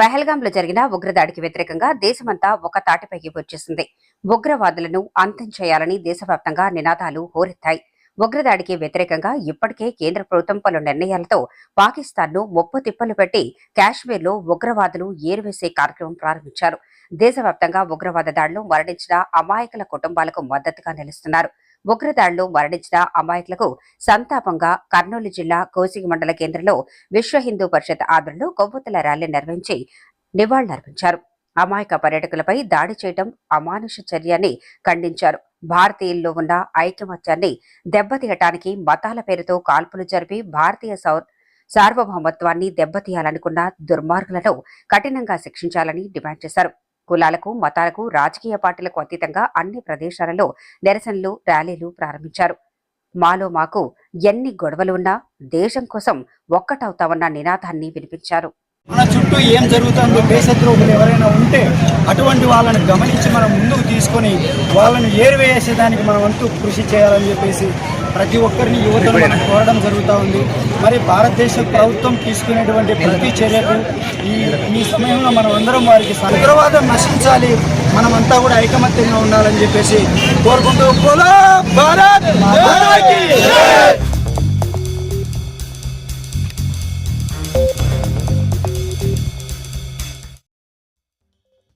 పహల్గాంలో జరిగిన ఉగ్రదాడికి వ్యతిరేకంగా దేశమంతా ఒక తాటిపైకి వచ్చేసింది. ఉగ్రవాదులను అంతం చేయాలని దేశవ్యాప్తంగా నినాదాలు హోరెత్తాయి. ఉగ్రదాడికి వ్యతిరేకంగా ఇప్పటికే కేంద్ర ప్రభుత్వం పలు నిర్ణయాలతో పాకిస్తాన్ను ముప్పు తిప్పలు పెట్టి కాశ్మీర్లో ఉగ్రవాదులు ఏరువేసే కార్యక్రమం ప్రారంభించారు. దేశవ్యాప్తంగా ఉగ్రవాద దాడులు మరణించిన అమాయకుల కుటుంబాలకు మద్దతుగా నిలుస్తున్నారు. ఉగ్రదాడులు మరణించిన అమాయకులకు సంతాపంగా కర్నూలు జిల్లా కోసిగి మండల కేంద్రంలో విశ్వ హిందూ పరిషత్ ఆధ్వర్యంలో కొవ్వొత్తుల ర్యాలీ నిర్వహించి నివాళులర్పించారు. అమాయక పర్యాటకులపై దాడి చేయడం అమానుష చర్యని ఖండించారు. భారతీయుల్లో ఉన్న ఐకమత్యాన్ని దెబ్బతీయటానికి మతాల పేరుతో కాల్పులు జరిపి భారతీయ సౌ- సార్వభౌమత్వాన్ని దెబ్బతీయాలనుకున్న దుర్మార్గులను కఠినంగా శిక్షించాలని డిమాండ్ చేశారు. కులాలకు మతాలకు రాజకీయ పార్టీలకు అతీతంగా అన్ని ప్రదేశాలలో నిరసనలు ర్యాలీలు ప్రారంభించారు. మాలో మాకు ఎన్ని గొడవలు ఉన్నా దేశం కోసం ఒక్కటవుతామన్న నినాదాన్ని వినిపించారు. మన చుట్టూ ఏం జరుగుతుందో దేశద్రోహులు ఎవరైనా ఉంటే అటువంటి వాళ్ళని గమనించి మనం ముందుకు తీసుకొని వాళ్ళని ఏరివేసేదానికి మనం అంటూ కృషి చేయాలని చెప్పేసి ప్రతి ఒక్కరిని యువతను మనం కోరడం జరుగుతూ ఉంది. మరి భారతదేశ ప్రభుత్వం తీసుకునేటువంటి ప్రతి చర్యకు ఈ ఈ సమయంలో మనం అందరం వారికి ఉగ్రవాదం నశించాలి. మనమంతా కూడా ఐకమత్యంగా ఉండాలని చెప్పేసి కోరుకుంటూ భారత్